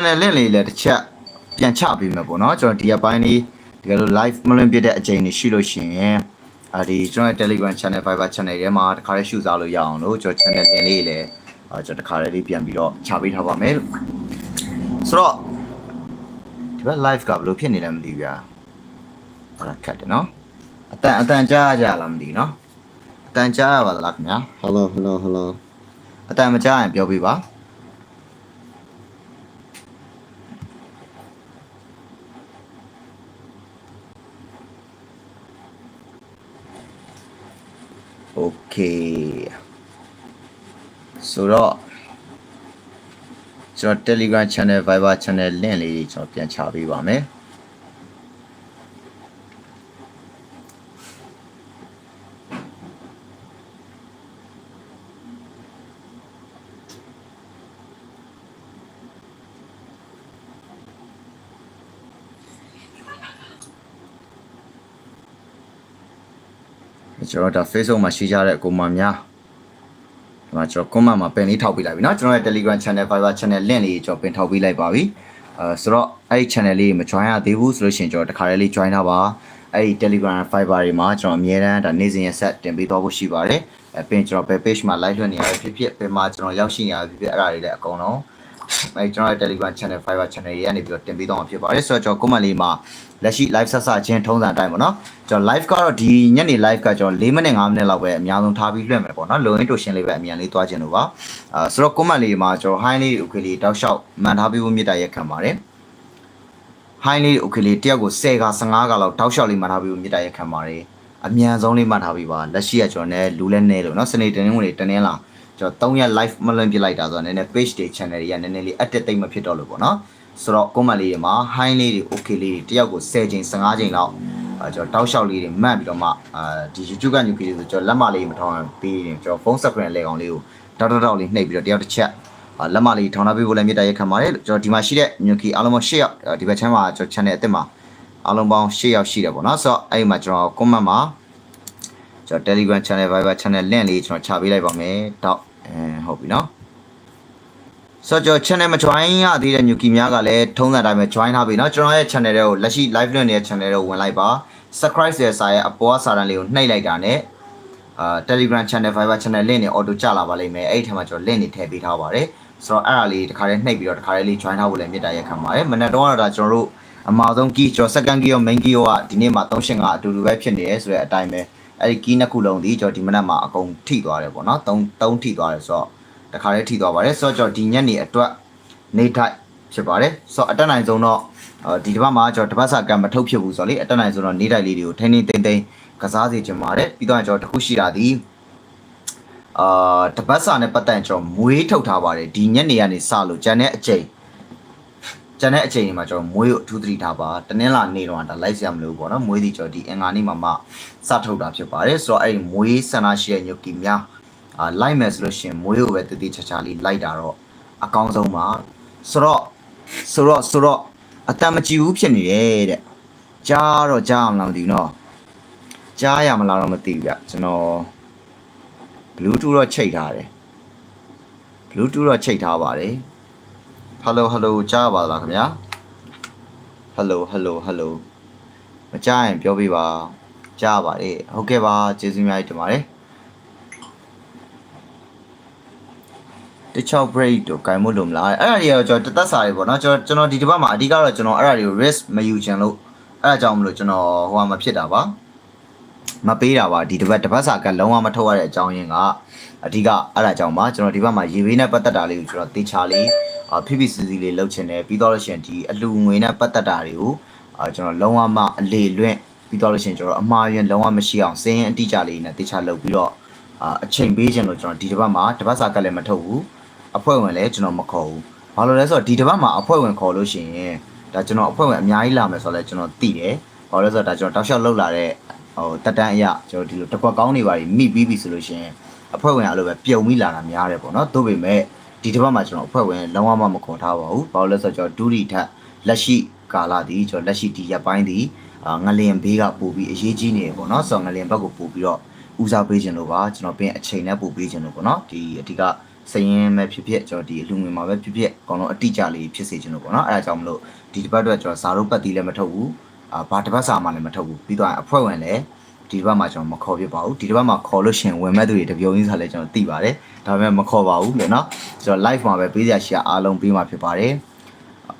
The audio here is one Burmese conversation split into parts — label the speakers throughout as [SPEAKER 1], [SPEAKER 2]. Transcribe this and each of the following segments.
[SPEAKER 1] channel link လေးလည်းတစ်ချက်ပြန်ချပေးမယ်ပေါ့နော်ကျွန်တော်ဒီအပိုင်းလေးဒီကလို live မလွင်ပြတဲ့အချိန်တွေရှိလို့ရှိရင်အာဒီကျွန်တော်ရဲ့ Telegram channel Viber channel ထဲမှာတခါလေးရှုစားလို့ရအောင်လို့ကျွန်တော် channel link လေးလည်းအာကျွန်တော်တခါလေးပြန်ပြီးတော့ချပေးထားပါမယ်ဆိုတော့ဒီဘက် live ကဘယ်လိုဖြစ်နေလဲမသိဘူးဗျာဟောခက်တယ်နော်အတန်အတန်ကြားကြလားမသိဘူးနော်အတန်ကြားရပါလားခင်ဗျာ hello hello hello အတန်မကြားရင်ပြောပြပါ โอเคဆိုတော့ကျွန်တော် Telegram channel Viber channel link လေးတွေကျွန်တော်ပြန်ချပေးပါမယ် ကျွန်တော်ဒါ Facebook မှာရှိကြတဲ့အကူမများဒီမှာကျွန်တော် comment မှာပင်လေးထောက်ပေးလိုက်ပြီเนาะကျွန်တော်ရဲ့ Telegram channel Viber channel link လေးကျွန်တော်ပင်ထောက်ပေးလိုက်ပါပြီအဲဆိုတော့အဲ့ဒီ channel လေးမ join ရသေးဘူးဆိုလို့ရှိရင်ကျွန်တော်တခါတည်းလေး join ထားပါအဲ့ဒီ Telegram Viber တွေမှာကျွန်တော်အမြဲတမ်းဒါနေ့စဉ်ရက်ဆက်တင်ပေးသွားဖို့ရှိပါတယ်အဲပင်ကျွန်တော်ဘယ် page မှာ live လွှင့်နေရဖြစ်ဖြစ်ပင်မှာကျွန်တော်ရောက်ရှိနေရဖြစ်ဖြစ်အဲ့ဒါတွေလည်းအကုန်လုံး အဲကျွန်တော်ရဲ့ Telegram channel Viber channel တွေကနေပြီးတော့တင်ပေးသွားမှာဖြစ်ပါတယ်ဆိုတော့ကျွန်တော် comment လေးမှာလက်ရှိ live ဆက်ဆချင်းထုံးစံအတိုင်းပေါ့နော်ကျွန်တော် live ကတော့ဒီညနေ live ကကျွန်တော်4မိနစ်5မိနစ်လောက်ပဲအများဆုံးထားပြီးလွှင့်မယ်ပေါ့နော်လိုရင်းတိုရှင်လေးပဲအမြန်လေးသွားခြင်းလို့ပါအာဆိုတော့ comment လေးမှာကျွန်တော် high လေး okay လေးတောက်လျှောက်မှန်ထားပြီးဖို့မြစ်တာရက်ခံပါတယ် high လေး okay လေးတယောက်ကို10က15ကလောက်တောက်လျှောက်လေးမှန်ထားပြီးဖို့မြစ်တာရက်ခံပါတယ်အမြန်ဆုံးလေးမှတ်ထားပြီးပါလက်ရှိကကျွန်တော်လည်းလူလဲနေလို့เนาะစနေတင်းတင်းဝင်တွေတင်းတင်းလာ ကျွန်တော်3ရက် live မလွန်ပြလိုက်တာဆိုတော့နည်းနည်း page တွေ channel တွေကနည်းနည်းလေး active တိတ်မဖြစ်တော့လို့ပေါ့နော်ဆိုတော့ comment လေးတွေမှာ high လေးတွေ okay လေးတွေတယောက်ကို10ချိန်15ချိန်လောက်အဲကျွန်တော်တောက်လျှောက်လေးတွေမှတ်ပြီးတော့မှအာဒီ YouTube က new video ဆိုကျွန်တော်လက်မလေးမထောင်းရင်ပြီးရင်ကျွန်တော် phone screen လေကောင်လေးကိုတောက်တောက်တောက်လေးနှိပ်ပြီးတော့တယောက်တစ်ချက်အာလက်မလေးထောင်းထားပေးဖို့လည်းမြတ်တရက်ခံပါတယ်ကျွန်တော်ဒီမှာရှိတဲ့ new key အားလုံးပေါင်း10ယောက်ဒီဘက်ချမ်းမှာကျွန်တော် channel အစ်စ်မှာအားလုံးပေါင်း10ယောက်ရှိတယ်ပေါ့နော်ဆိုတော့အဲ့ဒီမှာကျွန်တော် comment မှာကျွန်တော် Telegram channel Viber channel link လေးကျွန်တော်ချပေးလိုက်ပါမယ်တောက် အဲဟုတ်ပြီနော်ဆိုတော့ကျွန်တော် channel မ join ရသေးတဲ့ new key များကလည်းထုံးစံတိုင်းပဲ join ထားပြီเนาะကျွန်တော်ရဲ့ channel တွေကိုလက်ရှိ live လွှင့်နေတဲ့ channel တွေကိုဝင်လိုက်ပါ subscribe ရဲ့စာရဲ့အပေါ်ကစာတန်းလေးကိုနှိပ်လိုက်တာ ਨੇ အာ Telegram channel Viber channel link တွေ auto ကျလာပါလိမ့်မယ်အဲ့ဒီထဲမှာကျွန်တော် link တွေထည့်ပေးထားပါတယ်ဆိုတော့အဲ့ဒါလေးတခါလေးနှိပ်ပြီးတော့တခါလေးလေး join ထားဖို့လည်းမြတ်တာရက်ခံပါတယ်မနက်တော့ကတော့ဒါကျွန်တော်တို့အမှားဆုံး key ကျွန်တော် second key ရော main key ရောကဒီနေ့မှာ385အတူတူပဲဖြစ်နေရဲဆိုတဲ့အတိုင်းပဲ အဲ့ဒီ key နှစ်ခုလုံးဒီကျွန်တော်ဒီမနက်မှာအကုန်ထိသွားတယ်ပေါ့နော်3 3ထိသွားတယ်ဆိုတော့တခါလေးထိသွားပါတယ်ဆိုတော့ကျွန်တော်ဒီညနေအတွက်နေထိုက်ဖြစ်ပါတယ်ဆိုတော့အတက်နိုင်ဆုံးတော့အော်ဒီတစ်ပတ်မှာကျွန်တော်တစ်ပတ်စာကံမထုတ်ဖြစ်ဘူးဆိုတော့လေအတက်နိုင်ဆုံးတော့နေထိုက်လေးတွေကိုထိန်းထိန်းသိမ်းသိမ်းကစားစေချင်ပါတယ်ပြီးတော့ကျွန်တော်တစ်ခုရှိတာဒီအာတပတ်စာနဲ့ပတ်သက်ရင်ကျွန်တော်မွေးထုတ်ထားပါတယ်ဒီညနေကနေစလို့ဂျန်တဲ့အချိန် ဂျန်တဲ့အချိန်ဒီမှာကျွန်တော်မွေးကိုအထူးသတိထားပါတနင်္လာနေ့တော့ဒါလိုက်စရာမလိုဘူးပေါ့နော်မွေးဒီကျွန်တော်ဒီအင်္ဂါနေ့မှာမှစထုတ်တာဖြစ်ပါတယ်ဆိုတော့အဲ့ဒီမွေးဆန္ဒရှိတဲ့ညုတ်ကီများအာလိုက်မယ်ဆိုလို့ရှိရင်မွေးကိုပဲတည်တည်ချာချာလေးလိုက်တာတော့အကောင်းဆုံးပါဆိုတော့ဆိုတော့ဆိုတော့အတမ်းမကြည့်ဘူးဖြစ်နေတယ်တဲ့ကြားတော့ကြားအောင်လားမသိဘူးနော်ကြားရမလားတော့မသိဘူးဗျကျွန်တော် Bluetooth တော့ချိတ်ထားတယ် Bluetooth တော့ချိတ်ထားပါတယ် Hello hello ကြားပါလားခင်ဗျာ Hello hello hello မကြားရင်ပြောပြပါကြားပါတယ်ဟုတ်ကဲ့ပါကျေးဇူးများတင်ပါတယ်တခြား break တို့ကင်မို့လို့မလားအဲ့ဒါတွေကတော့ကျွန်တော်တသက်စာတွေပေါ့နော်ကျွန်တော်ကျွန်တော်ဒီတစ်ပတ်မှာအဓိကတော့ကျွန်တော်အဲ့ဒါတွေကို risk မယူချင်လို့အဲ့ဒါကြောင့်မလို့ကျွန်တော်ဟိုဟာမဖြစ်တာပါမပေးတာပါဒီတစ်ပတ်တစ်ပတ်စာကလုံးဝမထုတ်ရတဲ့အကြောင်းရင်းကအဓိကအဲ့ဒါကြောင့်ပါကျွန်တော်ဒီဘက်မှာရေဘေးနဲ့ပတ်သက်တာလေးကိုကျွန်တော်တေချာလေးအာ ဖိဖိစီစီလေးလုပ်ချင်တယ်ပြီးတော့လို့ရှိရင်ဒီအလူငွေနဲ့ပတ်သက်တာတွေကိုအာကျွန်တော်လုံးဝမအလေလွင့်ပြီးတော့လို့ရှိရင်ကျွန်တော်အမှားရင်လုံးဝမရှိအောင်စင်းရင်အတိအကျလေးနဲ့တေချာလုပ်ပြီးတော့အာအချိန်ပေးခြင်းလို့ကျွန်တော်ဒီတစ်ပတ်မှာတစ်ပတ်စာကလည်းမထုတ်ဘူးအဖွဲ့ဝင်လည်းကျွန်တော်မခေါ်ဘူးဘာလို့လဲဆိုတော့ဒီတစ်ပတ်မှာအဖွဲ့ဝင်ခေါ်လို့ရှိရင်ဒါကျွန်တော်အဖွဲ့ဝင်အများကြီးလာမယ်ဆိုတော့လည်းကျွန်တော်သိတယ်ဘာလို့လဲဆိုတော့ဒါကျွန်တော်တောက်လျှောက်လောက်လာတဲ့ဟိုတက်တန်းအရာကျွန်တော်ဒီလိုတစ်ခွက်ကောင်းနေပါလိမိပြီးပြီဆိုလို့ရှိရင်အဖွဲ့ဝင်အားလို့ပဲပြုံပြီးလာတာများတယ်ပေါ့နော်သို့ပေမဲ့ ဒီတစ်ပတ်မှာကျွန်တော်အဖွဲ့ဝင်လုံးဝမမခေါ်ထားပါဘူးဘာလို့လဲဆိုတော့ကျွန်တော်ဒူရီထက်လက်ရှိကာလဒီကျွန်တော်လက်ရှိဒီရက်ပိုင်းဒီအာငလင်ဘေးကပို့ပြီးအရေးကြီးနေတယ်ပေါ့နော်ဆိုတော့ငလင်ဘက်ကိုပို့ပြီးတော့ဦးစားပေးခြင်းလို့ပါကျွန်တော်ပြင်အချိန်နဲ့ပို့ပေးခြင်းလို့ပေါ့နော်ဒီအဓိကစရင်ပဲဖြစ်ဖြစ်ကျွန်တော်ဒီအလူငွေမှာပဲဖြစ်ဖြစ်အကောင်လုံးအတိအကျလေးဖြစ်စေချင်လို့ပေါ့နော်အဲ့ဒါကြောင့်မလို့ဒီတစ်ပတ်အတွက်ကျွန်တော်ဇာတို့ပတ်တီးလည်းမထုတ်ဘူးအာဘာတစ်ပတ်စာမှလည်းမထုတ်ဘူးပြီးတော့အဖွဲ့ဝင်လည်း ဒီတစ်ပတ်မှာကျွန်တော်မခေါ်ပြပါဘူးဒီတစ်ပတ်မှာခေါ်လို့ရှရင်ဝင်မဲ့သူတွေတပြုံကြီးဆိုလည်းကျွန်တော်သိပါတယ်ဒါပေမဲ့မခေါ်ပါဘူးလို့နော်ကျွန်တော် live မှာပဲပေးစရာရှိတာအားလုံးပေးမှာဖြစ်ပါတယ်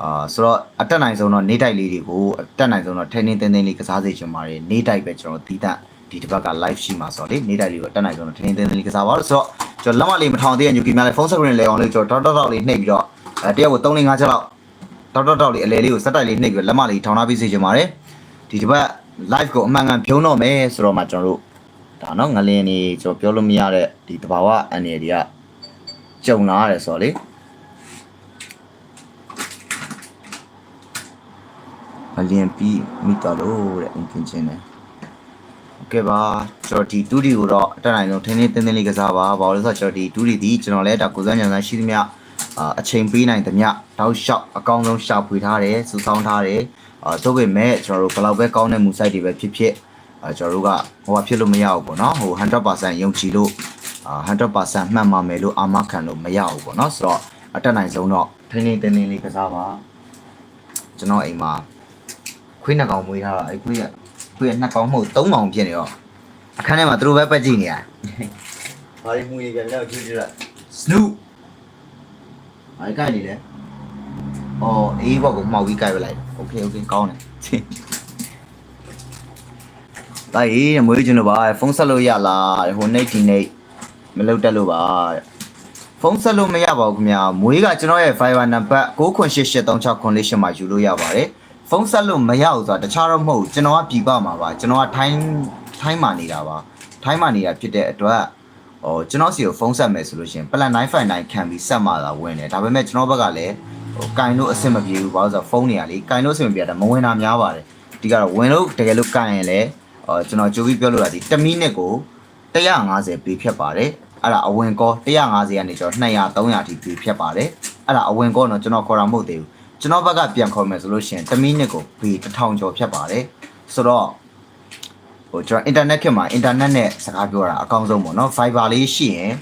[SPEAKER 1] အာဆိုတော့အတက်နိုင်ဆုံးတော့နေတိုက်လေးတွေကိုအတက်နိုင်ဆုံးတော့ထိန်းထိန်းသိမ်းသိမ်းလေးကစားစေချင်ပါတယ်နေတိုက်ပဲကျွန်တော်တီးတန့်ဒီတစ်ပတ်က live ရှိမှာဆိုတော့လေနေတိုက်လေးကိုအတက်နိုင်ဆုံးတော့ထိန်းထိန်းသိမ်းသိမ်းလေးကစားပါတော့ဆိုတော့ကျွန်တော်လက်မလေးမထောင်သေးတဲ့ညူကီများလေးဖုန်း screen လေးအောင်လေးကျွန်တော်တောက်တောက်လေးနှိပ်ပြီးတော့အဲတယောက်ကို3 5ချက်လောက်တောက်တောက်တောက်လေးအလဲလေးကိုစက်တိုက်လေးနှိပ်ပြီးတော့လက်မလေးထောင်ထားပြီးစေချင်ပါတယ်ဒီတစ်ပတ် live ကိုအမှန်ကန်ဖြုံးတော့မယ်ဆိုတော့မှကျွန်တော်တို့ဒါနော်ငလင်းနေကျွန်တော်ပြောလို့မရတဲ့ဒီတဘာဝအန်ရတွေကကြုံလာရတယ်ဆိုတော့လေ အလျင်ပြီးမိတော်လို့တဲ့အင်ခင်ချင်းတယ်โอเคပါကျွန်တော်ဒီတူဒီကိုတော့အတက်နိုင်ဆုံးထင်းထင်းတင်းတင်းလေးကစားပါဘာလို့လဲဆိုတော့ကျွန်တော်ဒီတူဒီဒီကျွန်တော်လည်းဒါကိုစမ်းညံစမ်းရှိသမျှအာအချိန်ပေးနိုင်သမျှတောက်လျှောက်အကောင်းဆုံးရှာဖွေထားတယ်စူဆောင်းထားတယ် အာသို့ပေမဲ့ကျွန်တော်တို့ဘယ်လောက်ပဲကောင်းတဲ့မူစိုက်တွေပဲဖြစ်ဖြစ်အာကျွန်တော်တို့ကဟိုကဖြစ်လို့မရဘူးပေါ့နော်ဟို100%ယုံကြည်လို့အာ100%မှန်ပါမယ်လို့အာမခံလို့မရဘူးပေါ့နော်ဆိုတော့အတက်နိုင်ဆုံးတော့ထင်းထင်းတင်းတင်းလေးကစားပါကျွန်တော်အိမ်မှာခွေးနှစ်ကောင်မွေးထားတာအဲ့ခွေးကခွေးကနှစ်ကောင်မဟုတ်သုံးကောင်ဖြစ်နေတော့အခန်းထဲမှာသူတို့ပဲပတ်ကြည့်နေရဘာလို့မွေးကြလဲကြည့်ကြည့်ရ Snoop အဲ့ကိုက်နေလဲ ။အော်အေးဘောက်ကိုမှောက်ပြီးကြိုက်ပလိုက်။ Okay okay ကောင်းတယ်။တာရေးမွေးချင်လို့ပါဖုန်းဆက်လို့ရလားတဲ့ဟိုနေ့ဒီနေ့မလုပ်တတ်လို့ပါတဲ့ဖုန်းဆက်လို့မရပါဘူးခင်ဗျာမွေးကကျွန်တော်ရဲ့ Viber နံပါတ်9883648မှာယူလို့ရပါတယ်ဖုန်းဆက်လို့မရဘူးဆိုတာတခြားတော့မဟုတ်ကျွန်တော်ကပြည်ပမှာပါကျွန်တော်ကထိုင်းထိုင်းမှာနေတာပါထိုင်းမှာနေတာဖြစ်တဲ့အတွက် ဟိုကျွန်တော်စီကိုဖုန်းဆက်မယ်ဆိုလို့ရှိရင် plan 959ခံပြီးဆက်မှသာဝင်တယ်ဒါပေမဲ့ကျွန်တော်ဘက်ကလည်းဟိုကင်လို့အဆင်မပြေဘူးဘာလို့ဆိုတော့ဖုန်းတွေကလေကင်လို့အဆင်မပြေတာမဝင်တာများပါတယ်ဒီကတော့ဝင်လို့တကယ်လို့ကင်ရင်လည်းဟိုကျွန်တော်ကြိုပြီးပြောလို့ရသည်1မိနစ်ကို150ပေးဖြတ်ပါတယ်အဲ့ဒါအဝင်ကော150ကနေကျွန်တော်200 300အထိပေးဖြတ်ပါတယ်အဲ့ဒါအဝင်ကောတော့ကျွန်တော်ခေါ်တာမဟုတ်သေးဘူးကျွန်တော်ဘက်ကပြန်ခေါ်မယ်ဆိုလို့ရှိရင်1မိနစ်ကိုဘီ1000ကျော်ဖြတ်ပါတယ်ဆိုတော့ ဟိုကျွန်တော် internet ခေတ်မှာ internet နဲ့စကားပြောတာအကောင်းဆုံးပေါ့နော် Viber လေးရှိရင်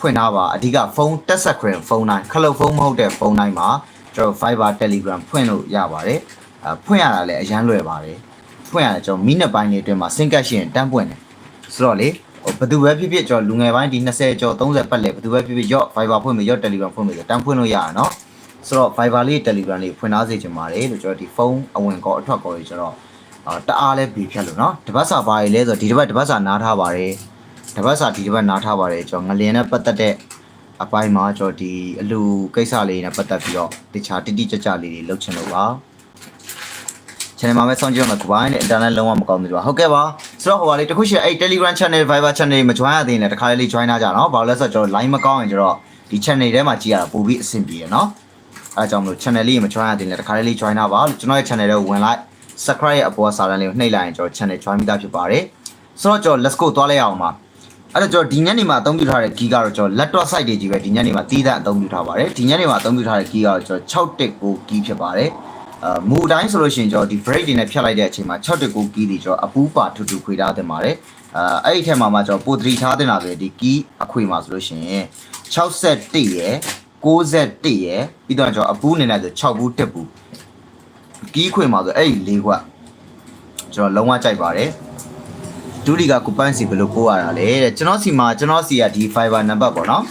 [SPEAKER 1] ဖွင့်ထားပါအဓိကဖုန်းတက်ဆက်ခွင့်ဖုန်းတိုင်းခလုတ်ဖုန်းမဟုတ်တဲ့ဖုန်းတိုင်းမှာကျွန်တော် Viber Telegram ဖွင့်လို့ရပါတယ်အဖွင့်ရတာလည်းအရန်လွယ်ပါတယ်ဖွင့်ရတယ်ကျွန်တော်မိနစ်ပိုင်းလေးအတွင်းမှာ sync ကရှိရင်တန်းပွင့်တယ်ဆိုတော့လေဟိုဘယ်သူပဲဖြစ်ဖြစ်ကျွန်တော်လူငယ်ပိုင်းဒီ20ကျော်30ပတ်လဲဘယ်သူပဲဖြစ်ဖြစ်ရော့ Viber ဖွင့်မယ်ရော့ Telegram ဖွင့်မယ်ဆိုတန်းဖွင့်လို့ရတာနော်ဆိုတော့ Viber လေး Telegram လေးဖွင့်ထားစေချင်ပါတယ်လို့ကျွန်တော်ဒီဖုန်းအဝင်ကောအထွက်ကောကြီးကျွန်တော်အာ တအားလဲပေဖြတ်လို့နော်တပတ်စာပါရည်လဲဆိုဒီတစ်ပတ်တပတ်စာနားထားပါတယ်တပတ်စာဒီတစ်ပတ်နားထားပါတယ်ကျွန်တော်ငလျင်နဲ့ပတ်သက်တဲ့အပိုင်းမှာကျွန်တော်ဒီအလူကိစ္စလေးနဲ့ပတ်သက်ပြီးတော့တခြားတိတိကျကျလေးတွေလုပ်ချင်လို့ပါ channel မှာပဲစောင့်ကြည့်ရမှာကပိုင်းနဲ့ internet လုံးဝမကောင်းဘူးကြွားဟုတ်ကဲ့ပါဆိုတော့ဟိုပါလေးတခုရှိအဲ့ Telegram channel Viber channel မ join ရသေးရင်လည်းတခါလေးလေး join လာကြနော်ဘာလို့လဲဆိုတော့ကျွန်တော် line မကောင်းရင်ကျွန်တော်ဒီ channel ထဲမှာကြည့်ရတာပိုပြီးအဆင်ပြေတယ်နော်အဲဒါကြောင့်မလို့ channel လေးမ join ရသေးရင်လည်းတခါလေးလေး join လာပါလို့ကျွန်တော်ရဲ့ channel ထဲကိုဝင်လိုက် subscribe ရဲ့အပေါ်စာတန်းလေးကိုနှိပ်လိုက်ရင်ကျွန်တော် channel join ပြီးသားဖြစ်ပါတယ်ဆိုတော့ကျွန်တော် let's go သွားလိုက်အောင်ပါအဲ့တော့ကျွန်တော်ဒီညနေမှာအသုံးပြုထားတဲ့ key ကတော့ကျွန်တော် laptop site တွေကြီးပဲဒီညနေမှာတီးတဲ့အသုံးပြုထားပါတယ်ဒီညနေမှာအသုံးပြုထားတဲ့ key ကတော့ကျွန်တော်6တက်ကို key ဖြစ်ပါတယ်အာမူအတိုင်းဆိုလို့ရှိရင်ကျွန်တော်ဒီ break တွေနဲ့ဖြတ်လိုက်တဲ့အချိန်မှာ6တက်ကို key တွေကျွန်တော်အပူးပါထူထူခွေထားတင်ပါတယ်အာအဲ့ဒီထဲမှာမှကျွန်တော်ပို3ထားတင်တာဆိုရင်ဒီ key အခွေမှာဆိုလို့ရှိရင်61ရယ်61ရယ်ပြီးတော့ကျွန်တော်အပူးအနေနဲ့ဆို6ဘူးတက်ဘူး ကီးခွေမှာဆိုအဲ့ဒီ၄ခွက်ကျွန်တော်လုံးဝကြိုက်ပါတယ်ဒူလီကကိုပန်းစီဘယ်လိုပို့ရတာလဲတဲ့ကျွန်တော်စီမှာကျွန်တော်စီကဒီ Viber နံပါတ်ပေါ့နော်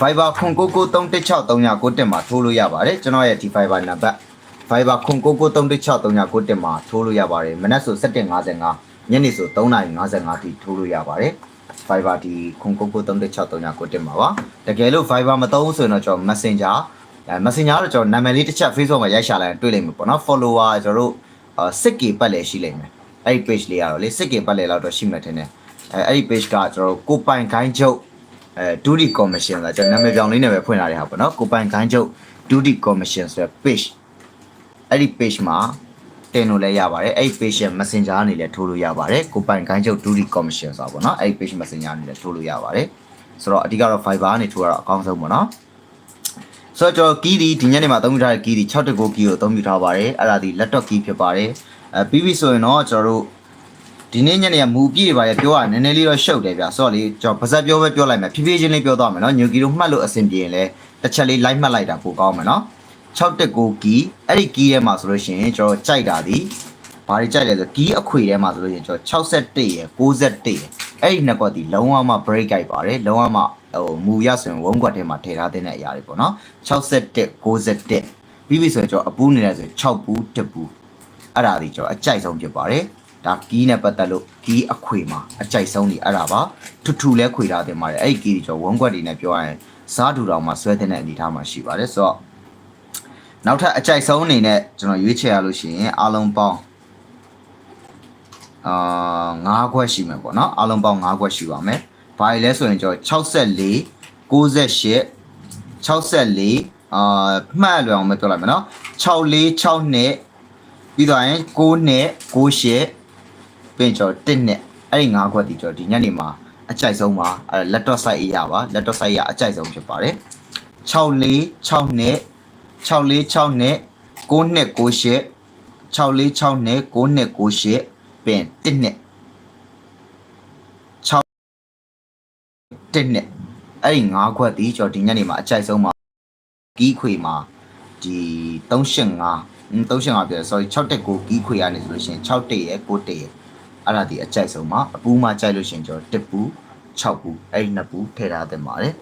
[SPEAKER 1] Viber ခုံကိုကို396396တက်မှာထိုးလို့ရပါတယ်ကျွန်တော်ရဲ့ဒီ Viber နံပါတ် Viber ခုံကိုကို396396တက်မှာထိုးလို့ရပါတယ်မနက်ဆို7:55ညနေဆို3:55ထိထိုးလို့ရပါတယ် Viber ဒီခုံကိုကို396396တက်မှာပါတကယ်လို့ Viber မသုံးဆိုရင်တော့ကျွန်တော် Messenger အဲ Messenger တော့ကျွန်တော်နာမည်လေးတစ်ချက် Facebook မှာရိုက်ရှာလိုက်ရင်တွေ့လိမ့်မယ်ပေါ့နော် follower ကျွန်တော်တို့အာ 6k ပတ်လည်းရှိလိမ့်မယ်အဲ့ဒီ page လေးကတော့လေ 6k ပတ်လည်းလောက်တော့ရှိမှထင်တယ်အဲအဲ့ဒီ page ကကျွန်တော်တို့ကိုပိုင်ခိုင်းချုပ်အဲဒူဒီ commission ဆိုတာကျွန်တော်နာမည်ပြောင်းလေးနဲ့ပဲဖွင့်လာတဲ့ဟာပေါ့နော်ကိုပိုင်ခိုင်းချုပ်ဒူဒီ commission ဆိုတဲ့ page အဲ့ဒီ page မှာတင်လို့လည်းရပါတယ်အဲ့ဒီ page ရဲ့ messenger အနေနဲ့ထိုးလို့ရပါတယ်ကိုပိုင်ခိုင်းချုပ်ဒူဒီ commission ဆိုတာပေါ့နော်အဲ့ဒီ page messenger အနေနဲ့ထိုးလို့ရပါတယ်ဆိုတော့အဓိကတော့ Fiverr ကနေထိုးရတော့အကောင်းဆုံးပေါ့နော် ဆိုတော့ကျွန်တော်ကီးဒီဒီညနေမှာအသုံးပြုထားတဲ့ကီးဒီ6တကူကီးကိုအသုံးပြုထားပါတယ်အဲ့ဒါဒီ laptop key ဖြစ်ပါတယ်အဲပြီးပြီဆိုရင်တော့ကျွန်တော်တို့ဒီနေ့ညနေကမူပြည့်ပါရဲ့ပြောရနည်းနည်းလေးတော့ရှုပ်တယ်ဗျဆိုတော့လေကျွန်တော်ပါဇက်ပြောပဲပြောလိုက်မယ်ဖြည်းဖြည်းချင်းလေးပြောသွားမယ်နော်ညိုကီတို့မှတ်လို့အဆင်ပြေရင်လည်းတစ်ချက်လေးလိုက်မှတ်လိုက်တာပိုကောင်းမယ်နော်6တက်ကိုကီအဲ့ဒီကီထဲမှာဆိုလို့ရှိရင်ကျွန်တော်ကြိုက်တာဒီဘာတွေကြိုက်လဲဆိုကီအခွေထဲမှာဆိုလို့ရှိရင်ကျွန်တော်61ရယ်61ရယ် အဲ့ဒီနှစ်ကွက်ဒီလုံးဝမှ break ကြိုက်ပါတယ်လုံးဝမှဟိုမူရဆိုရင်ဝုန်းကွက်ထဲမှာထည့်ထားတဲ့အရာတွေပေါ့နော်61 61ပြီးပြီဆိုရင်ကျွန်တော်အပူးနေလဲဆိုရင်6ပူး1ပူးအဲ့ဒါဒီကျွန်တော်အကြိုက်ဆုံးဖြစ်ပါတယ်ဒါကီးနဲ့ပတ်သက်လို့ကီးအခွေမှာအကြိုက်ဆုံးနေအဲ့ဒါပါထူထူလဲခွေထားတင်ပါတယ်အဲ့ဒီကီးဒီကျွန်တော်ဝန်းကွက်တွေနဲ့ပြောရရင်စားထူတောင်မှာဆွဲတဲ့အနေအထားမှာရှိပါတယ်ဆိုတော့နောက်ထပ်အကြိုက်ဆုံးအနေနဲ့ကျွန်တော်ရွေးချယ်ရလို့ရှိရင်အားလုံးပေါင်း အာ9ခွက်ရှိမယ်ပေါ့နော်အားလုံးပေါင်း9ခွက်ရှိပါမယ်ဘာလဲဆိုရင်ကျွန်တော်64 98 64အာမှတ်လွယ်အောင်မပြောလိုက်မယ်နော်64 6နှစ်ပြီးတော့ရင်6နှစ်6ရှစ်ပြင်ကျော်1နှစ်အဲ့ဒီ၅ခွက်ဒီကျော်ဒီညနေမှာအကြိုက်ဆုံးပါအဲ laptop site အရာပါ laptop site ရအကြိုက်ဆုံးဖြစ်ပါတယ်64 6နှစ်64 6နှစ်6နှစ်6ရှစ်64 6နှစ်6နှစ်6ရှစ် ပြင်1နှစ်6 1နှစ်အဲ့ဒီ၅ခွက်ဒီကျော်ဒီညနေမှာအကြိုက်ဆုံးပါကီးခွေမှာဒီ385 385ပြည့် sorry 6တက်ကိုကီးခွေရနေဆိုလို့ရှိရင်6တက်ရယ်9တက်ရယ်အဲ့ဒါဒီအကြိုက်ဆုံးပါအပူးမှကြိုက်လို့ရှိရင်ကျွန်တော်1ပူ6ပူအဲ့ဒီ2ပူထည့်ထားသင့်ပါတယ်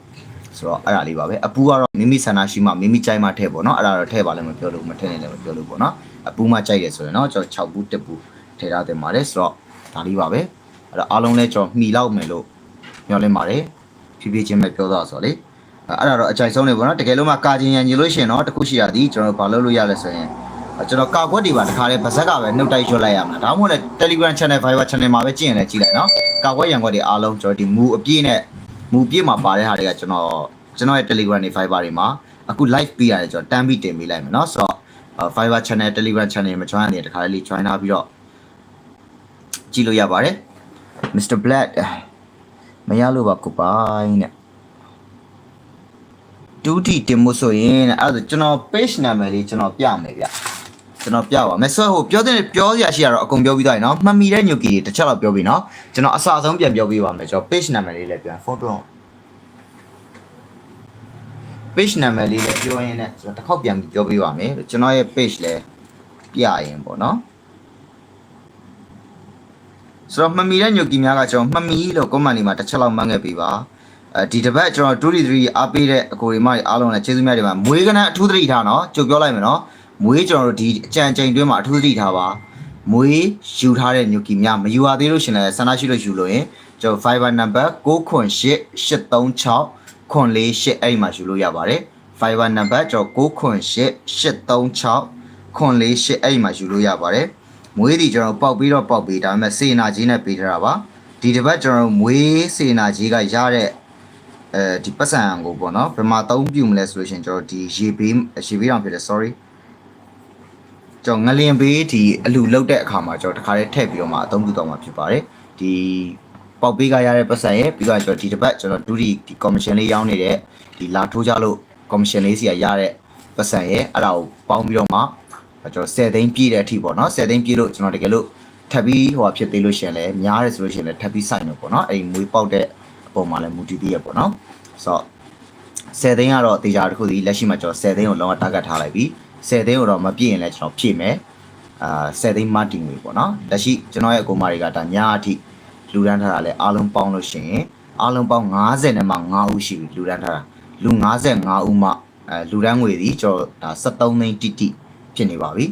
[SPEAKER 1] ဆိုတော့အဲ့ဒါလေးပါပဲအပူကတော့မိမိဆန္ဒရှိမှမိမိကြိုက်မှထည့်ပေါ့နော်အဲ့ဒါတော့ထည့်ပါလည်းမပြောလို့မထည့်နေလည်းမပြောလို့ပေါ့နော်အပူးမှကြိုက်တယ်ဆိုရင်တော့ကျွန်တော်6ပူ1ပူ ထည့်ထားသင့်ပါတယ်ဆိုတော့ဒါလေးပါပဲအဲ့တော့အားလုံးလည်းကျွန်တော်မှီလောက်မယ်လို့မျှော်လင့်ပါတယ်ဖြည်းဖြည်းချင်းပဲပြောတော့ဆိုတော့လေအဲ့ဒါတော့အကြိုက်ဆုံးနေပေါ့နော်တကယ်လို့မှကာကျင်ရန်ကြီးလို့ရှိရင်တော့တခုရှိရသည်ကျွန်တော်ဘာလုပ်လို့ရလဲဆိုရင်ကျွန်တော်ကာကွက်တွေပါတခါလေဗဇက်ကပဲနှုတ်တိုက်ရွှတ်လိုက်ရမှာဒါမှမဟုတ်လေ Telegram Channel Viber Channel မှာပဲကြည့်ရင်လည်းကြည့်လိုက်နော်ကာကွက်ရန်ကွက်တွေအားလုံးကျွန်တော်ဒီမူအပြည့်နဲ့မူပြည့်မှာပါတဲ့ဟာတွေကကျွန်တော်ကျွန်တော်ရဲ့ Telegram တွေ Viber တွေမှာအခု live ပေးရတယ်ကျွန်တော်တန်းပြီးတင်ပေးလိုက်မယ်နော်ဆိုတော့ Viber Channel Telegram Channel မှာ join ရတယ်တခါလေ join ထားပြီးတော့ ကြည့်လို့ရပါတယ် Mr Black မရလို့ပါကိုပိုင်နဲ့ဒူတီတင်မို့ဆိုရင်အဲ့ဒါကျွန်တော် page နာမည်လေးကျွန်တော်ပြမယ်ဗျကျွန်တော်ပြပါမယ်ဆိုတော့ဟိုပြောတဲ့ပြောစရာရှိရတော့အကုန်ပြောပြီးသွားပြီနော်မှတ်မိတဲ့ညုတ်ကီတွေတစ်ချက်တော့ပြောပြီးနော်ကျွန်တော်အစအဆုံးပြန်ပြောပြပါမယ်ကျွန်တော် page နာမည်လေးလည်းပြန် photo page နာမည်လေးလည်းပြောရင်းနဲ့ကျွန်တော်တစ်ခေါက်ပြန်ပြီးပြောပြပါမယ်ကျွန်တော်ရဲ့ page လည်းပြရင်ပေါ့နော် ဆိုတော့မှတ်မိတဲ့ညုတ်ကီများကကျွန်တော်မှတ်မိလို့ comment လေးမှာတစ်ချက်လောက်မှတ်ခဲ့ပေးပါအဲဒီတစ်ပတ်ကျွန်တော်23အားပေးတဲ့အကိုတွေမတွေအားလုံးလည်းကျေးဇူးများတင်ပါမွေးကနန်းအထူးသတိထားနော်ကြိုပြောလိုက်မယ်နော်မွေးကျွန်တော်တို့ဒီအကြံကြိမ်တွင်းမှာအထူးသတိထားပါမွေးယူထားတဲ့ညုကီများမယူရသေးလို့ရှင်လည်းဆန္ဒရှိလို့ယူလို့ရင်ကျွန်တော် Viber number 698836ခွန်လေး8အဲ့ဒီမှာယူလို့ရပါတယ် Viber number ကျွန်တော်698836ခွန်လေး8အဲ့ဒီမှာယူလို့ရပါတယ် မွေးဒီကျွန်တော်ပေါက်ပြီးတော့ပေါက်ပြီးဒါပေမဲ့စေနာကြီးနဲ့ပေးထားတာပါဒီတစ်ပတ်ကျွန်တော်မွေးစေနာကြီးကရတဲ့အဲဒီပတ်စံကိုပေါ့နော်ဘယ်မှာအသုံးပြုမလဲဆိုလို့ရှိရင်ကျွန်တော်ဒီရေဘေးရေဘေးတောင်ဖြစ်တယ် sorry ကျွန်တော်ငလင်ဘေးဒီအလူလုတ်တဲ့အခါမှာကျွန်တော်တခါလေးထည့်ပြီးတော့မှအသုံးပြုတော့မှာဖြစ်ပါတယ်ဒီပေါက်ပေးကရတဲ့ပတ်စံရဲ့ပြီးတော့ကျွန်တော်ဒီတစ်ပတ်ကျွန်တော်ဒူဒီဒီ commission လေးရောင်းနေတဲ့ဒီလာထိုးကြလို့ commission လေးစီကရတဲ့ပတ်စံရဲ့အဲ့ဒါကိုပေါင်းပြီးတော့မှ ကျွန်တော်10သိန်းပြည့်တဲ့အထိပေါ့နော်10သိန်းပြည့်လို့ကျွန်တော်တကယ်လို့ထပ်ပြီးဟိုဖြစ်သေးလို့ရှင်လဲများတယ်ဆိုလို့ရှင်လဲထပ်ပြီးစိုက်မယ်ပေါ့နော်အဲ့ဒီမွေးပေါက်တဲ့အပေါ်မှာလဲမူတည်သေးရပေါ့နော်ဆိုတော့10သိန်းကတော့တေချာတစ်ခုစီလက်ရှိမှာကျွန်တော်10သိန်းကိုလုံးဝ target ထားလိုက်ပြီ10သိန်းကိုတော့မပြည့်ရင်လည်းကျွန်တော်ဖြည့်မယ်အာ10သိန်း marketing တွေပေါ့နော်လက်ရှိကျွန်တော်ရဲ့အကူမတွေကဒါညာအထိလူဒန်းထားတာလဲအားလုံးပေါင်းလို့ရှိရင်အားလုံးပေါင်း90နဲ့မှ9ဦးရှိပြီလူဒန်းထားတာလူ55ဦးမှအဲလူဒန်းငွေဒီကျွန်တော်ဒါ73သိန်းတိတိ ဖြစ်နေပါပြီ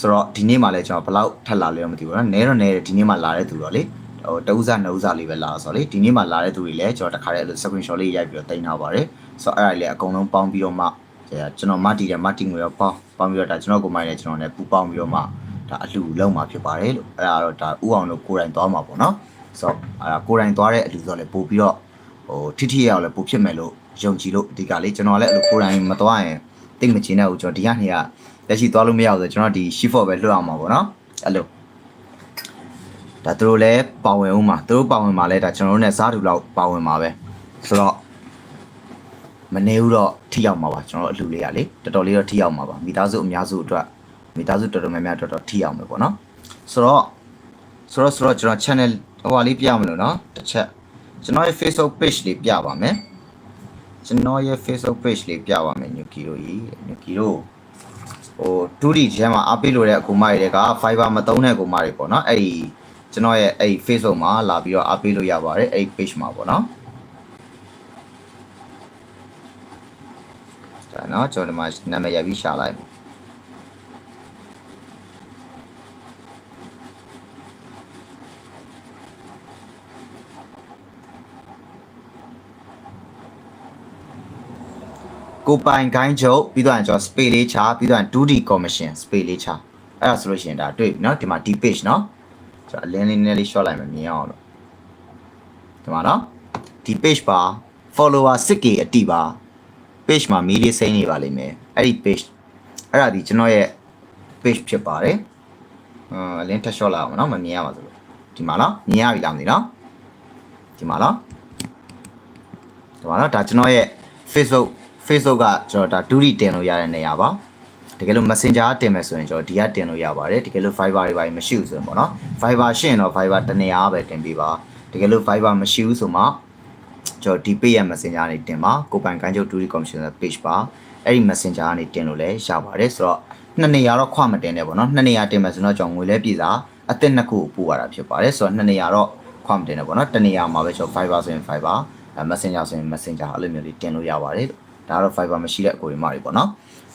[SPEAKER 1] ဆိုတော့ဒီနေ့မှလည်းကျွန်တော်ဘယ်လောက်ထပ်လာလဲတော့မသိဘူးเนาะနဲတော့နဲတယ်ဒီနေ့မှလာတဲ့သူတော့လေဟိုတဦးစားနှစ်ဦးစားလေးပဲလာဆိုတော့လေဒီနေ့မှလာတဲ့သူတွေလည်းကျွန်တော်တခါတည်းအဲ့လို screenshot လေးရိုက်ပြီးတော့တင်ထားပါတယ်ဆိုတော့အဲ့ဒါလေးအကုန်လုံးပေါင်းပြီးတော့မှကျွန်တော်မတီတယ်မတီငွေရောပေါင်းပေါင်းပြီးတော့ဒါကျွန်တော်ကိုမိုင်းနဲ့ကျွန်တော်လည်းပူပေါင်းပြီးတော့မှဒါအလှလုံးမှာဖြစ်ပါတယ်လို့အဲ့ဒါတော့ဒါဥအောင်လို့ကိုယ်တိုင်သွားမှာပေါ့နော်ဆိုတော့အဲ့ဒါကိုယ်တိုင်သွားတဲ့အလှဆိုတော့လည်းပို့ပြီးတော့ဟိုထိထိရအောင်လည်းပို့ဖြစ်မယ်လို့ယုံကြည်လို့အဓိကလေးကျွန်တော်လည်းအဲ့လိုကိုယ်တိုင်မသွားရင်တိတ်မချင်တဲ့ဘူးကျွန်တော်ဒီကနေ့က လက်ရှိသွားလို့မရဘူးဆိုတော့ကျွန်တော်ဒီ shift for ပဲလွှတ်အောင်ပါဗောနော်အဲ့လိုဒါသူတို့လည်းပါဝင်ဦးမှာသူတို့ပါဝင်မှာလဲဒါကျွန်တော်တို့ ਨੇ စားတူလောက်ပါဝင်မှာပဲဆိုတော့မနေဘူးတော့ထိရောက်မှာပါကျွန်တော်တို့အလှူလေးရလေတော်တော်လေးတော့ထိရောက်မှာပါမိသားစုအများစုအတွက်မိသားစုတော်တော်များများတော်တော်ထိရောက်မှာပေါ့နော်ဆိုတော့ဆိုတော့ဆိုတော့ကျွန်တော် channel ဟိုဟာလေးပြမလို့နော်တစ်ချက်ကျွန်တော်ရဲ့ Facebook page လေးပြပါမယ်ကျွန်တော်ရဲ့ Facebook page လေးပြပါမယ်ညူကီတို့ကြီးညူကီတို့ ဟိုဒုတိချမ်းမှာအားပေးလို့တဲ့အကူမတွေတဲ့က Fiverr မသုံးတဲ့အကူမတွေပေါ့နော်အဲ့ဒီကျွန်တော်ရဲ့အဲ့ Facebook မှာလာပြီးတော့အားပေးလို့ရပါတယ်အဲ့ page မှာပေါ့နော်ဒါနော်ကျွန်တော်ဒီမှာနာမည်ရပြီးရှာလိုက် ကိုပိုင်ခိုင်းချုပ်ပြီးတော့ကျွန်တော် space လေးချပြီးတော့ 2D commission space လေးချအဲ့ဒါဆိုလို့ရှိရင်ဒါတွေ့ပြီเนาะဒီမှာ D page เนาะကျွန်တော်အလင်းလေးနည်းလေး short လိုက်မယ်မြင်အောင်လို့ဒီမှာเนาะဒီ page ပါ follower 6k အတိပါ page မှာမီဒီစိမ့်နေပါလိမ့်မယ်အဲ့ဒီ page အဲ့ဒါဒီကျွန်တော်ရဲ့ page ဖြစ်ပါတယ်အလင်းထက် short လာအောင်เนาะမမြင်ရပါဘူးဒီမှာเนาะမြင်ရပြီလားမသိเนาะဒီမှာเนาะဒီမှာเนาะဒါကျွန်တော်ရဲ့ Facebook Facebook ကကျွန်တော်ဒါဒူရီတင်လို့ရတဲ့နေရာပါတကယ်လို့ Messenger ကတင်မယ်ဆိုရင်ကျွန်တော်ဒီကတင်လို့ရပါတယ်တကယ်လို့ Viber တွေပါမရှိဘူးဆိုရင်ပေါ့နော် Viber ရှိရင်တော့ Viber တနေရာပဲတင်ပေးပါတကယ်လို့ Viber မရှိဘူးဆိုမှကျွန်တော်ဒီ page ရဲ့ Messenger ကနေတင်ပါကိုပိုင်ကန်းချုပ်ဒူရီ commission page ပါအဲ့ဒီ Messenger ကနေတင်လို့လည်းရပါတယ်ဆိုတော့နှစ်နေရာတော့ခွမတင်တယ်ပေါ့နော်နှစ်နေရာတင်မယ်ဆိုတော့ကျွန်တော်ငွေလဲပြည်စာအသက်နှစ်ခုပို့ရတာဖြစ်ပါတယ်ဆိုတော့နှစ်နေရာတော့ခွမတင်တယ်ပေါ့နော်တနေရာမှာပဲကျွန်တော် Viber ဆိုရင် Viber Messenger ဆိုရင် Messenger အဲ့လိုမျိုးလေးတင်လို့ရပါတယ် ဒါကတော့ Fiber မရှိတဲ့အကိုတွေမှာတွေပေါ့နော်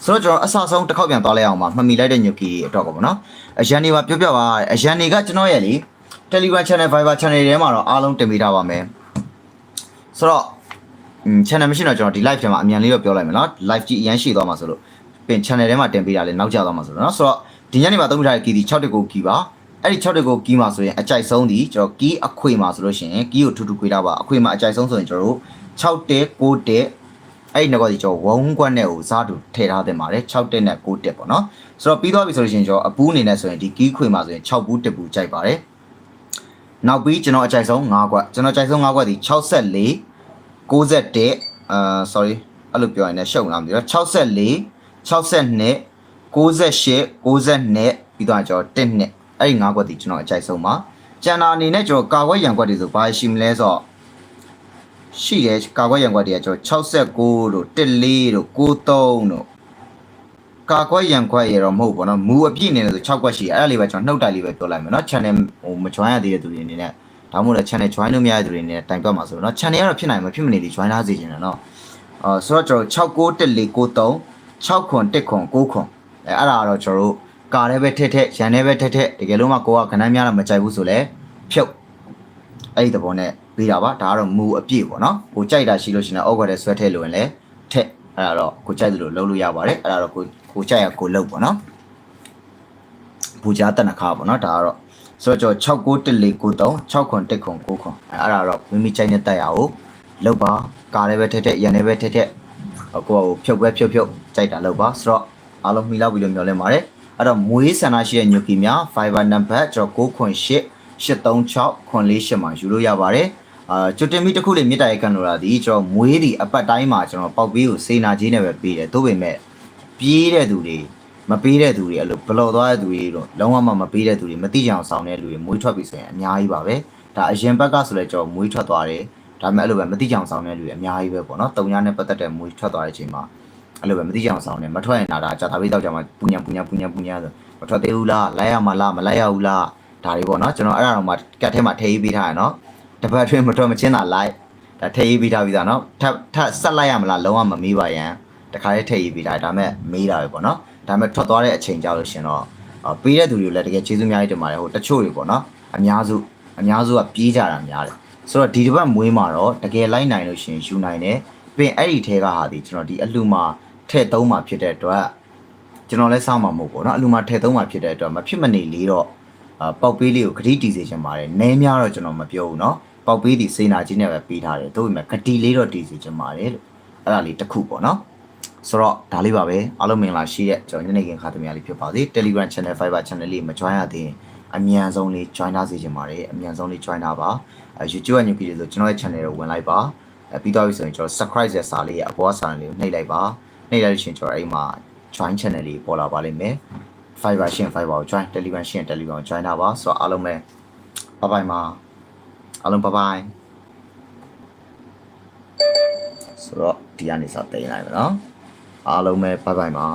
[SPEAKER 1] ဆိုတော့ကျွန်တော်အဆအဆုံးတစ်ခေါက်ပြန်သွားလိုက်အောင်ပါမှတ်မိလိုက်တဲ့ညိုကီအတွက်ပေါ့နော်အရန်နေပါပြောပြပါအရန်နေကကျွန်တော်ရဲ့လေ Telegram channel Viber channel တွေထဲမှာတော့အားလုံးတင်ပေးထားပါမယ်ဆိုတော့ channel မရှိတော့ကျွန်တော်ဒီ live ထဲမှာအမြန်လေးတော့ပြောလိုက်မယ်နော် live ကြည့်အရန်ရှိသွားမှာဆိုလို့ပြင် channel ထဲမှာတင်ပေးတာလေနောက်ကျသွားမှာဆိုတော့နော်ဆိုတော့ဒီညနေမှာသုံးထားတဲ့ကီဒီ6တက်ကိုကီပါအဲ့ဒီ6တက်ကိုကီးမှာဆိုရင်အကြိုက်ဆုံးဒီကျွန်တော်ကီးအခွေမှာဆိုလို့ရှိရင်ကီးကိုထူထူခွေထားပါအခွေမှာအကြိုက်ဆုံးဆိုရင်ကျွန်တော်တို့6တက်9တက် အဲ့ဒီနှစ်ကောစီကျွန်တော်ဝုံကွက်နဲ့ကိုစားတူထည့်ထားတင်ပါတယ်6တက်နဲ့9တက်ပေါ့နော်ဆိုတော့ပြီးသွားပြီဆိုလို့ရှိရင်ကျွန်တော်အပူးအနေနဲ့ဆိုရင်ဒီကီးခွေမှာဆိုရင်6ဘူးတက်ဘူးကြိုက်ပါတယ်နောက်ပြီးကျွန်တော်အကြိုက်ဆုံး9ကွက်ကျွန်တော်အကြိုက်ဆုံး9ကွက်ဒီ64 61အာ sorry အဲ့လိုပြောရင်လည်းရှုံလားမသိဘူး64 62 98 92ပြီးတော့ကျွန်တော်1နှစ်အဲ့ဒီ9ကွက်ဒီကျွန်တော်အကြိုက်ဆုံးပါကျန်တာအနေနဲ့ကျွန်တော်ကာကွက်ရံကွက်တွေဆိုဘာရှိမလဲဆိုတော့ ရှိတယ်ကာကွက်ရံကွက်တွေကကျွန်တော်69တို့14တို့93တို့ကာကွက်ရံကွက်ရတော့မဟုတ်ဘောနော်မူအပြည့်နေတယ်ဆို6ကွက်ရှိတယ်အဲ့ဒါလေးပဲကျွန်တော်နှုတ်တိုက်လေးပဲပြောလိုက်မယ်နော် channel ဟိုမ join ရသေးတဲ့သူတွေအနေနဲ့ဒါမှမဟုတ်လည်း channel join လုပ်မရတဲ့သူတွေအနေနဲ့တိုင်ပတ်မှာဆိုတော့နော် channel ကတော့ဖြစ်နိုင်မှာဖြစ်မနေလေ join ထားစေချင်တယ်နော်အော်ဆိုတော့ကျွန်တော်691493 6ခွန်1ခွန်9ခွန်အဲအဲ့ဒါကတော့ကျွန်တော်တို့ကာထဲပဲထက်ထက်ရန်ထဲပဲထက်ထက်တကယ်လို့မှကိုကခဏများတော့မကြိုက်ဘူးဆိုလဲဖြုတ်အဲ့ဒီသဘောနဲ့ ပေးတာပါဒါကတော့မူအပြည့်ပေါ့နော်ကိုကြိုက်တာရှိလို့ရှိရင်အောက်ခွက်ထဲဆွဲထည့်လို့ရင်လည်းထက်အဲ့ဒါတော့ကိုကြိုက်တယ်လို့လုပ်လို့ရပါတယ်အဲ့ဒါတော့ကိုကိုကြိုက်ရကိုလုပ်ပေါ့နော်ဘူကြားတက်နှခါပေါ့နော်ဒါကတော့ဆိုတော့ကျွန်တော်691493 6ခွန်1ခွန်9ခွန်အဲ့ဒါတော့မိမိကြိုက်တဲ့တက်ရအောင်လုပ်ပါကာထဲပဲထက်ထက်ရန်ထဲပဲထက်ထက်ကိုကဖြုတ်ပဲဖြုတ်ဖြုတ်ကြိုက်တာလုပ်ပါဆိုတော့အားလုံးမိလောက်ပြီလို့မျှော်လင့်ပါတယ်အဲ့တော့မွေးဆန္ဒရှိတဲ့ညိုကီများ Fiber number ကျွန်တော်9ခွန်8 836ခွန်48မှာယူလို့ရပါတယ် အာကျွတ်တင်မီတစ်ခုလေးမြစ်တာရဲ့ကန်လိုရာဒီကျွန်တော်မွေးဒီအပတ်တိုင်းမှာကျွန်တော်ပေါက်ပေးကိုစေနာကြီးနဲ့ပဲပေးတယ်သို့ပေမဲ့ပြေးတဲ့သူတွေမပေးတဲ့သူတွေအဲ့လိုဘလော်သွားတဲ့သူတွေတော့လုံးဝမမပေးတဲ့သူတွေမတိကြအောင်ဆောင်တဲ့လူတွေမွေးထွက်ပြီဆိုရင်အများကြီးပါပဲဒါအရင်ဘက်ကဆိုလဲကျွန်တော်မွေးထွက်သွားတယ်ဒါပေမဲ့အဲ့လိုပဲမတိကြအောင်ဆောင်တဲ့လူတွေအများကြီးပဲပေါ့နော်တုံညာနဲ့ပတ်သက်တဲ့မွေးထွက်သွားတဲ့အချိန်မှာအဲ့လိုပဲမတိကြအောင်ဆောင်တယ်မထွက်ရင်လာတာကြာတာပြီးတော့ကြာမှပူညာပူညာပူညာပူညာဆိုမထွက်သေးဘူးလားလိုက်ရမှာလားမလိုက်ရဘူးလားဒါတွေပေါ့နော်ကျွန်တော်အဲ့ဒါတော့မှကတ်ထဲမှာထည့်ရေးပေးထားရနော် တပတ်အတွင်းမထွက်မချင်းတာလိုက်ဒါထည့်ရေးပေးထားပြီးသားနော်ထပ်ထပ်ဆက်လိုက်ရမလားလုံးဝမမေးပါရန်တခါလေးထည့်ရေးပေးထားဒါပေမဲ့မေးတာပဲပေါ့နော်ဒါပေမဲ့ထွက်သွားတဲ့အချိန်ကြောက်လို့ရှင်တော့ပေးတဲ့သူတွေကိုလည်းတကယ်ကျေးဇူးများကြီးတင်ပါတယ်ဟိုတချို့တွေပေါ့နော်အများစုအများစုကပြေးကြတာများတယ်ဆိုတော့ဒီတစ်ပတ်မွေးမှာတော့တကယ်လိုက်နိုင်လို့ရှင်ယူနိုင်တယ်ပြင်အဲ့ဒီထဲကဟာဒီကျွန်တော်ဒီအလှမှာထည့်သုံးမှာဖြစ်တဲ့အတွက်ကျွန်တော်လည်းစောင့်မှာမဟုတ်ပေါ့နော်အလှမှာထည့်သုံးမှာဖြစ်တဲ့အတွက်မဖြစ်မနေလေးတော့အာပေါက်ပေးလေးကိုဂတိတီစေချင်ပါတယ်နည်းများတော့ကျွန်တော်မပြောဘူးเนาะ ပေါက်ပေးသည့်စေနာကြီးနဲ့ပဲပေးထားတယ်တို့ပေမဲ့ဂတိလေးတော့တည်စီချင်ပါတယ်လို့အဲ့ဒါလေးတစ်ခုပေါ့နော်ဆိုတော့ဒါလေးပါပဲအားလုံးမင်္ဂလာရှိတဲ့ကျွန်တော်ညနေခင်းခါသမ ्या လေးဖြစ်ပါစေ Telegram Channel Fiber Channel လေးမ join ရသေးရင်အမြန်ဆုံးလေး join ထားစေချင်ပါတယ်အမြန်ဆုံးလေး join ထားပါ YouTube ကညွှန်ပြတယ်ဆိုကျွန်တော်ရဲ့ channel ကိုဝင်လိုက်ပါပြီးတော့ပြီဆိုရင်ကျွန်တော် subscribe ရဲ့စာလေးရဲ့အပေါ်စာလေးကိုနှိပ်လိုက်ပါနှိပ်လိုက်လို့ရှိရင်ကျွန်တော်အဲ့မှာ join channel လေးပေါ်လာပါလိမ့်မယ် Fiber ရှင် Fiber ကို join Telegram ရှင် Telegram ကို join ထားပါဆိုတော့အားလုံးပဲ bye bye မှာ အားလုံးဘိုင်ဘိုင်ဆိုတော့ဒီကနေစတင်လိုက်မယ်နော်အားလုံးပဲဘိုင်ဘိုင်ပါ